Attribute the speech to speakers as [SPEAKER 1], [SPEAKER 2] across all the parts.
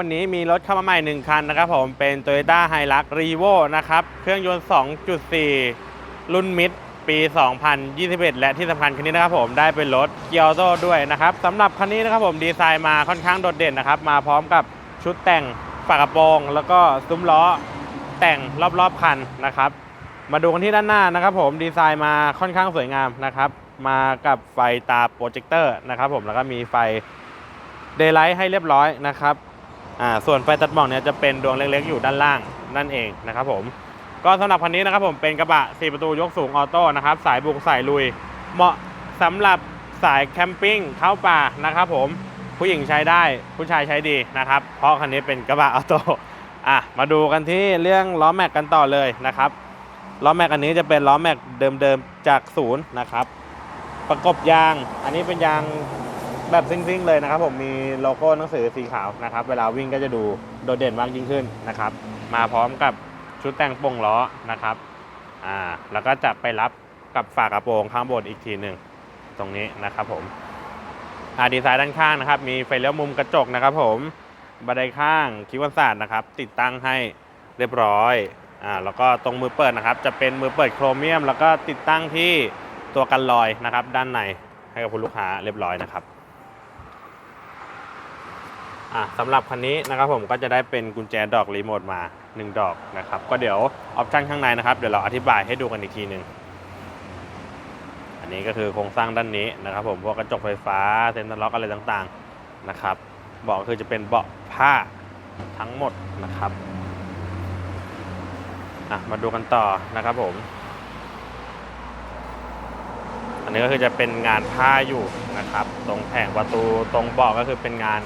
[SPEAKER 1] วันนี้มีรถเข้ามาใหม่ 1 คันนะครับผมเป็น Toyota Hilux Revo นะครับ เครื่องยนต์ 2.4 รุ่นมิดปี 2021 และที่สำคัญคันนี้นะครับผมได้เป็นรถเกียร์ออโต้ด้วยนะครับสำหรับคันนี้นะครับผมดีไซน์มาค่อนข้างโดดเด่นนะครับ มาพร้อมกับชุดแต่งฝากระโปรง แล้วก็ซุ้มล้อแต่งรอบๆคันนะครับ มาดูกันที่ด้านหน้านะครับผมดีไซน์มาค่อนข้างสวยงามนะครับ มากับไฟตาโปรเจคเตอร์นะครับผมแล้วก็มีไฟเดย์ไลท์ให้เรียบร้อยนะครับ อ่าส่วนไฟตัดหมอกเนี่ยจะเป็นดวงเล็กๆอยู่ด้านล่างนั่นเองนะครับผมก็สำหรับคันนี้นะครับผมเป็นกระบะ 4 ประตูยกสูงออโต้นะครับสายบุกสายลุย เหมาะสำหรับสายแคมปิ้งเข้าป่านะครับผมผู้หญิงใช้ได้ผู้ชายใช้ดีนะครับ เพราะคันนี้เป็นกระบะออโต้อะมาดูกันที่เรื่องล้อแม็กกันต่อเลยนะครับล้อแม็กอันนี้จะเป็นล้อแม็กเดิมๆจากศูนย์นะครับ ประกบยางอันนี้เป็นยาง แบบซิ่งๆเลยนะครับผมมีโลโก้หนังสือสีขาวนะครับ เวลาวิ่งก็จะดูโดดเด่นมากยิ่งขึ้นนะครับ มาพร้อมกับชุดแต่งโป่งล้อนะครับอ่าแล้วก็จะไปรับกับฝากระโปรงข้างบนอีกทีหนึ่งตรงนี้นะครับผมอ่าดีไซน์ด้านข้างนะครับ มีไฟเลี้ยวมุมกระจกนะครับผมบันไดข้างคิวันศาสตร์นะครับ ติดตั้งให้เรียบร้อยอ่าแล้วก็ตรงมือเปิดนะครับ จะเป็นมือเปิดโครเมียม แล้วก็ติดตั้งที่ตัวกันลอยนะครับ ด้านในให้กับคุณลูกค้าเรียบร้อยนะครับ อะสำหรับคันนี้นะครับผมก็จะได้เป็นกุญแจดอกรีโมทมา 1 ดอกนะครับ ก็เดี๋ยวออปชันข้างในนะครับ เดี๋ยวเราอธิบายให้ดูกันอีกทีหนึ่งอันนี้ก็คือโครงสร้างด้านนี้นะครับผมพวกกระจกไฟฟ้าเซ็นเตอร์ล็อกอะไรต่างๆนะครับเบาะคือจะเป็นเบาะผ้าทั้งหมดนะครับอะมาดูกันต่อนะครับผม อันนี้ก็คือจะเป็นงานผ้าอยู่นะครับ ตรงแผงประตูตรงเบาะก็คือเป็นงาน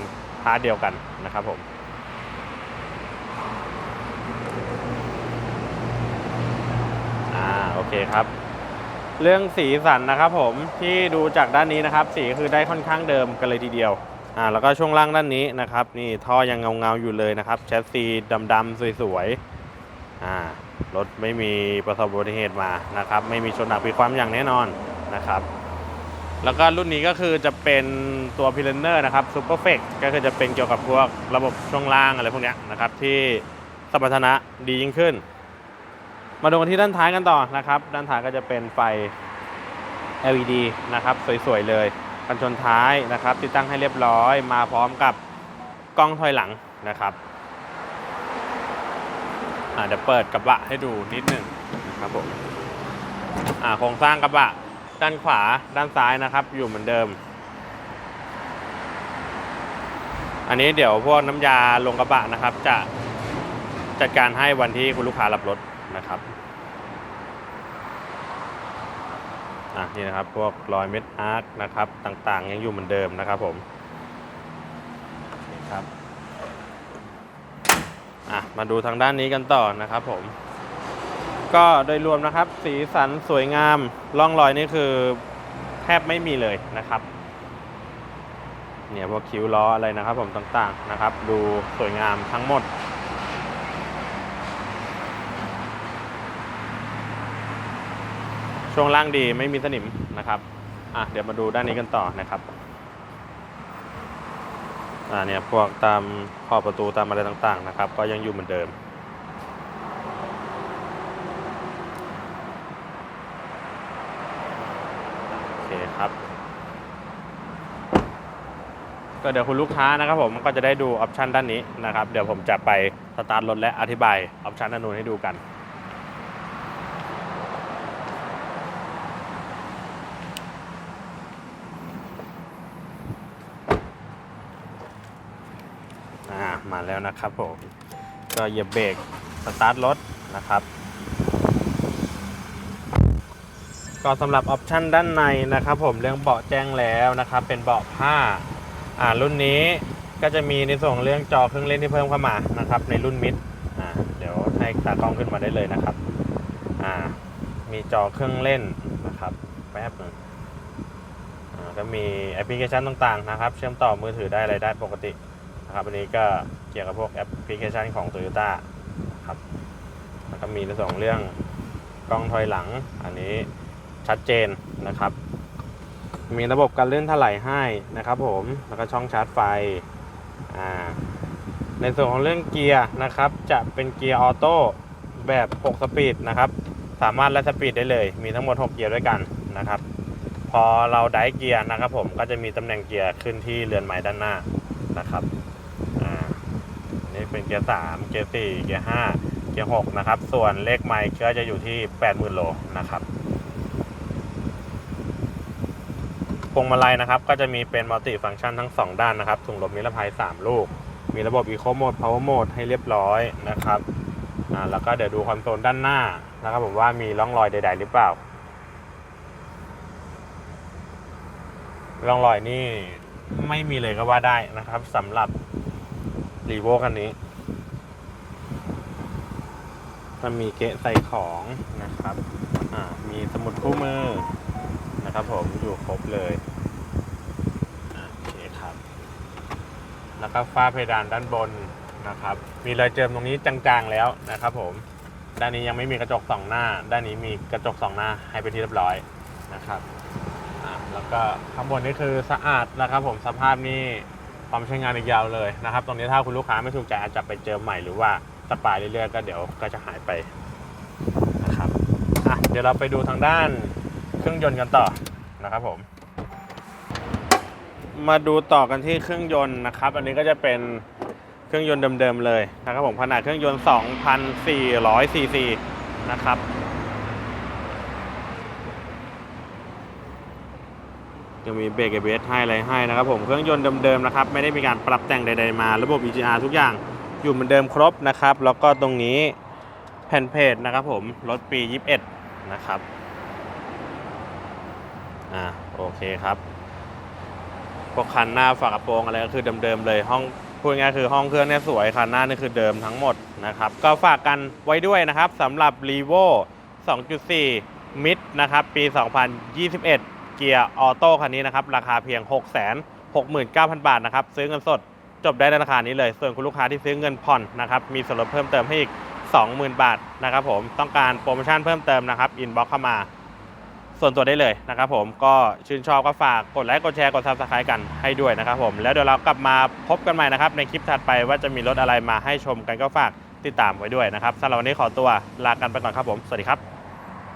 [SPEAKER 1] ผ้าเดียวกันนะครับผมอ่าโอเคครับ เรื่องสีสันนะครับผมที่ดูจากด้านนี้นะครับ สีคือได้ค่อนข้างเดิมกันเลยทีเดียวอ่าแล้วก็ช่วงล่างด้านนี้นะครับ นี่ท่อยังเงาๆอยู่เลยนะครับแชสซีดำๆสวยๆอ่ารถไม่มีประสบอุบัติเหตุมานะครับ ไม่มีชนหนักปีความอย่างแน่นอนนะครับ แล้วก็รุ่นนี้ก็คือจะเป็นตัวพิลเนอร์นะครับซูเปอร์เฟกก็คือจะเป็นเกี่ยวกับพวกระบบช่วงล่างอะไรพวกนี้นะครับที่สมรรถนะดียิ่งขึ้น มาดูกันที่ด้านท้ายกันต่อนะครับ ด้านท้ายก็จะเป็นไฟ LED นะครับสวยๆเลยกันชนท้ายนะครับ ติดตั้งให้เรียบร้อยมาพร้อมกับกล้องถอยหลังนะครับอาเดี๋ยวเปิดกระบะให้ดูนิดหนึ่งนะครับผมอ่าโครงสร้างกระบะ ด้านขวาด้านซ้ายนะครับ อยู่เหมือนเดิม อันนี้เดี๋ยวพวกน้ำยาลงกระบะนะครับ จะจัดการให้วันที่คุณลูกค้ารับรถนะครับอะนี่นะครับพวกรอยเม็ดอาร์คนะครับต่างๆ ยังอยู่เหมือนเดิมนะครับผมนี่ครับอะมาดูทางด้านนี้กันต่อนะครับผม ก็โดยรวมนะครับ สีสันสวยงามร่องรอยนี่คือแทบไม่มีเลยนะครับ เนี่ยพวกคิ้วล้ออะไรนะครับ ผมต่างๆนะครับ ดูสวยงามทั้งหมดช่วงล่างดีไม่มีสนิมนะครับ อะเดี๋ยวมาดูด้านนี้กันต่อนะครับ อ่าเนี่ยพวกตามขอบประตูตามอะไรต่างๆนะครับ ก็ยังอยู่เหมือนเดิม โอเคครับ ก็เดี๋ยวคุณลูกค้านะครับผมก็จะได้ดูออปชันด้านนี้นะครับ เดี๋ยวผมจะไปสตาร์ทรถและอธิบายออปชันด้านนู้นให้ดูกันอ่ามาแล้วนะครับผมก็เหยียบเบรกสตาร์ทรถนะครับ ก็สำหรับออปชันด้านในนะครับผมเรื่องเบาะแจ้งแล้วนะครับเป็นเบาะผ้าอ่ารุ่นนี้ก็จะมีในส่วนเรื่องจอเครื่องเล่นที่เพิ่มเข้ามานะครับในรุ่นมิดอ่าเดี๋ยวให้ตากล้องขึ้นมาได้เลยนะครับอ่ามีจอเครื่องเล่นนะครับแป๊บนึงอ่าก็มีแอปพลิเคชันต่างๆนะครับ เชื่อมต่อมือถือได้อะไรได้ปกตินะครับอันนี้ก็เกี่ยวกับพวกแอปพลิเคชันของ Toyota ครับแล้วก็มีในส่วนเรื่องกล้องถอยหลังอันนี้ ชัดเจนนะครับ มีระบบการเลื่อนถลายให้นะครับผมแล้วก็ช่องชาร์จไฟอ่าในส่วนของเรื่องเกียร์นะครับ จะเป็นเกียร์ออโต้แบบ 6 สปีดนะครับ สามารถไล่สปีดได้เลย มีทั้งหมด 6 เกียร์ด้วยกันนะครับ พอเราได้เกียร์นะครับ ผมก็จะมีตำแหน่งเกียร์ขึ้นที่เรือนไม้ด้านหน้านะครับอ่าอันนี่เป็นเกียร์ 3 เกียร์ 4 เกียร์ 5 เกียร์ 6 นะครับ ส่วนเลขไมล์ก็จะอยู่ที่ 80,000 โลนะครับ พวงมาลัยนะครับ ก็จะมีเป็นมัลติฟังก์ชันทั้ง 2 ด้านนะครับถุงลมนิรภัย 3 ลูก มีระบบ Eco Mode Power Mode ให้เรียบร้อยนะครับอ่าแล้วก็เดี๋ยวดูคอนโซลด้านหน้านะครับผมว่ามีร่องรอยใด ๆ หรือเปล่า ร่องรอยนี่ไม่มีเลยก็ว่าได้นะครับสำหรับรีโวคันนี้จะมีเกะใส่ของนะครับ อ่า มีสมุดคู่มือ ครับผมอยู่ครบเลยโอเคครับ แล้วก็ฝ้าเพดานด้านบนนะครับ มีรอยเจิมตรงนี้จางๆแล้วนะครับ ผม ด้านนี้ยังไม่มีกระจกสองหน้า ด้านนี้มีกระจกสองหน้าให้เป็นที่เรียบร้อยนะครับแล้วก็ข้างบนนี่คือสะอาดนะครับ ผมสภาพนี่ความใช้งานอีกยาวเลยนะครับ ตรงนี้ถ้าคุณลูกค้าไม่ถูกใจอาจจะไปเจอใหม่หรือว่าสปายเรื่อยๆก็เดี๋ยวก็จะหายไปนะครับอะเดี๋ยวเราไปดูทางด้าน เครื่องยนต์กันต่อนะครับผม มาดูต่อกันที่เครื่องยนต์นะครับ อันนี้ก็จะเป็นเครื่องยนต์เดิมๆเลยนะครับผมขนาดเครื่องยนต์ 2,400ซีซีนะครับจะมีเบรก ABS ให้อะไรให้นะครับผมเครื่องยนต์เดิมๆนะครับ ไม่ได้มีการปรับแต่งใด ๆมา ระบบ EGR ทุกอย่างอยู่เหมือนเดิมครบนะครับ แล้วก็ตรงนี้แผ่นเพจนะครับผมรถปี 21 นะครับ อ่าโอเคครับ พวกคันหน้าฝากระโปรงอะไรก็คือเดิมๆเลยห้องพูดง่ายคือห้องเครื่องเนี่ยสวยคันหน้านี่คือเดิมทั้งหมดนะครับ ก็ฝากกันไว้ด้วยนะครับสำหรับ r e v o 2.4มิดนะครับ ปี 2021 เกียร์ออโต้คันนี้นะครับ ราคาเพียง 6 6 9 0 0 0 บาทนะครับ ซื้อเงินสดจบได้ในราคานี้เลย ส่วนคุณลูกค้าที่ซื้อเงินผ่อนนะครับ มีส่วนลดเพิ่มเติมให้อีก 20,000 บาทนะครับผมต้องการโปรโมชั่นเพิ่มเติมนะครับอินบ็อกเข้ามา ส่วนตัวได้เลยนะครับผมก็ชื่นชอบก็ฝากกดไลค์กดแชร์กดซับสไครต์กันให้ด้วยนะครับผมแล้วเดี๋ยวเรากลับมาพบกันใหม่นะครับในคลิปถัดไปว่าจะมีรถอะไรมาให้ชมกันก็ฝากติดตามไว้ด้วยนะครับสำหรับวันนี้ขอตัวลากันไปก่อนครับผมสวัสดีครับ